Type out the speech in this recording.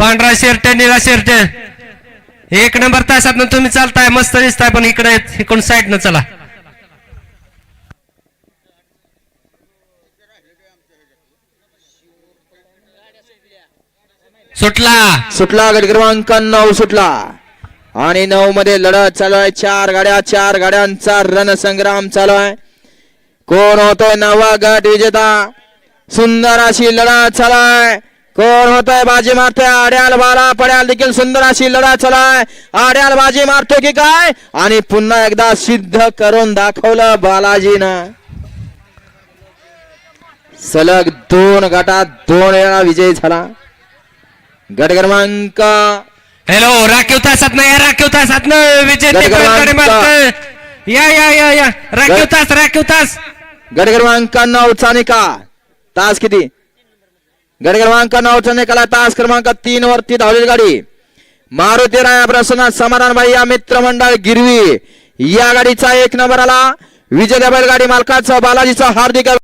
पांढरा शर्ट निळा शर्ट एक नंबर तासात तुम्ही चालताय मस्त दिसताय पण इकडे इकडून साईड न चला. सुटला. सुटला गट क्रमांक नऊ सुटला. आणि नऊ मध्ये लढत चालू आहे. चार गाड्या चार गाड्यांचा रणसंग्राम चालू आहे. कोण होतोय नवा गट विजेता? सुंदर अशी लढत चालू आहे. कोण होतोय बाजी मारतोय? आड्याल बाला पड्याल देखील सुंदर अशी लढत चालू आहे आड्याल बाजी मारतोय की काय? आणि पुन्हा एकदा सिद्ध करून दाखवलं बालाजीनं. सलग दोन गटात दोन वेळा विजय झाला. गट क्रमांक हॅलो राखीव तासात नाही राखीव तासात न विजय. या या या या. राखीव तास राखीव तास. गट क्रमांक नऊचा निकाल. तास किती? गट क्रमांक नऊचा निकाला तास क्रमांक तीन वरती धावलेली गाडी. मारुती राया प्रसन्न समाधानबाई या मित्रमंडळ गिरवी. या गाडीचा एक नंबर आला. विजय बैलगाडी मालकाचं बालाजीचं हार्दिक